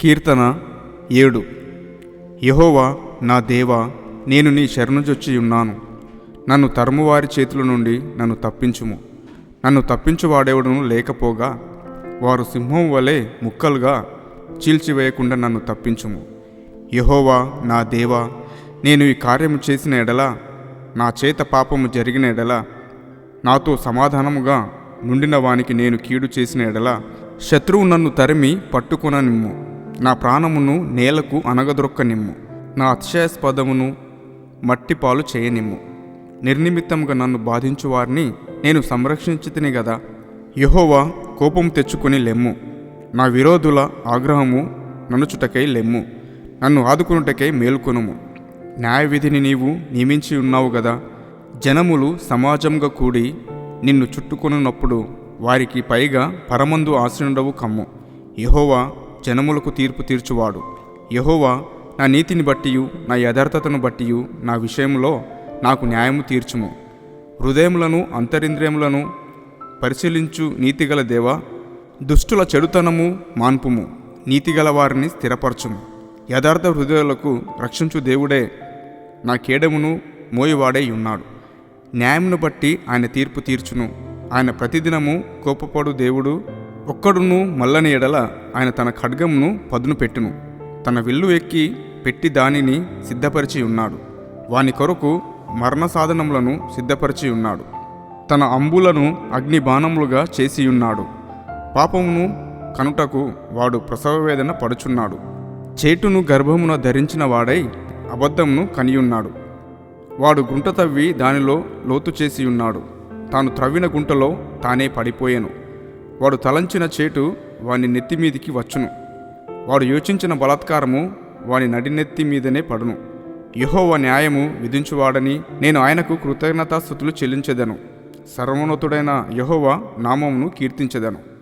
కీర్తన ఏడు. యహోవా నా దేవా నేను నీ శరణుజొచ్చి ఉన్నాను నన్ను తరుమువారి చేతుల నుండి నన్ను తప్పించుము. నన్ను తప్పించువాడేవడను లేకపోగా వారు సింహం వలె ముక్కలుగా చీల్చివేయకుండా నన్ను తప్పించుము. యహోవా నా దేవా నేను ఈ కార్యము చేసిన ఎడల నా చేత పాపము జరిగిన ఎడల నాతో సమాధానముగా నుండిన వానికి నేను కీడు చేసిన ఎడల శత్రువు నన్ను తరిమి పట్టుకొననిమ్ము. నా ప్రాణమును నేలకు అనగదొరక్కనిమ్ము నా అతిశయాస్పదమును మట్టిపాలు చేయనిమ్ము. నిర్నిమిత్తంగా నన్ను బాధించు వారిని నేను సంరక్షించితిని గదా. యహోవా కోపం తెచ్చుకుని లెమ్ము. నా విరోధుల ఆగ్రహము ననుచుటకై లెమ్ము. నన్ను ఆదుకునుటకై మేల్కొనుము. న్యాయవిధిని నీవు నియమించి ఉన్నావు గదా. జనములు సమాజంగా కూడి నిన్ను చుట్టుకొనున్నప్పుడు వారికి పైగా పరమందు ఆశ్రయుడవు కమ్ము. యహోవా జనములకు తీర్పు తీర్చువాడు. యహోవా నా నీతిని బట్టియు నా యథార్థతను బట్టియు నా విషయంలో నాకు న్యాయము తీర్చుము. హృదయములను అంతరింద్రియములను పరిశీలించు నీతిగల దేవా దుష్టుల చెడుతనము మాన్పుము. నీతిగల వారిని స్థిరపరచుము. యథార్థ హృదయాలకు రక్షించు దేవుడే నా కేడమును మోయివాడై ఉన్నాడు. న్యాయమును బట్టి ఆయన తీర్పు తీర్చును. ఆయన ప్రతిదినము కోపపడు దేవుడు ఒక్కడును మల్లని ఎడల ఆయన తన ఖడ్గమును పదును పెట్టును. తన విల్లు ఎక్కి పెట్టి దానిని సిద్ధపరిచి ఉన్నాడు. వాని కొరకు మరణ సాధనములను సిద్ధపరిచి ఉన్నాడు. తన అంబులను అగ్ని బాణములుగా చేసి ఉన్నాడు. పాపమును కనుటకు వాడు ప్రసవ వేదన పడుచున్నాడు. చేటును గర్భమున ధరించిన వాడై అబద్ధమును కనియున్నాడు. వాడు గుంట తవ్వి దానిలో లోతు చేసి ఉన్నాడు. తాను త్రవ్విన గుంటలో తానే పడిపోయాను. వాడు తలంచిన చేటు వాని నెత్తి మీదికి వచ్చును. వాడు యోచించిన బలాత్కారము వాని నడినెత్తి మీదనే పడును. యహోవ న్యాయము విధించువాడని నేను ఆయనకు కృతజ్ఞతాస్థుతులు చెల్లించెదను. సర్వోన్నతుడైన యహోవ నామమును కీర్తించెదను.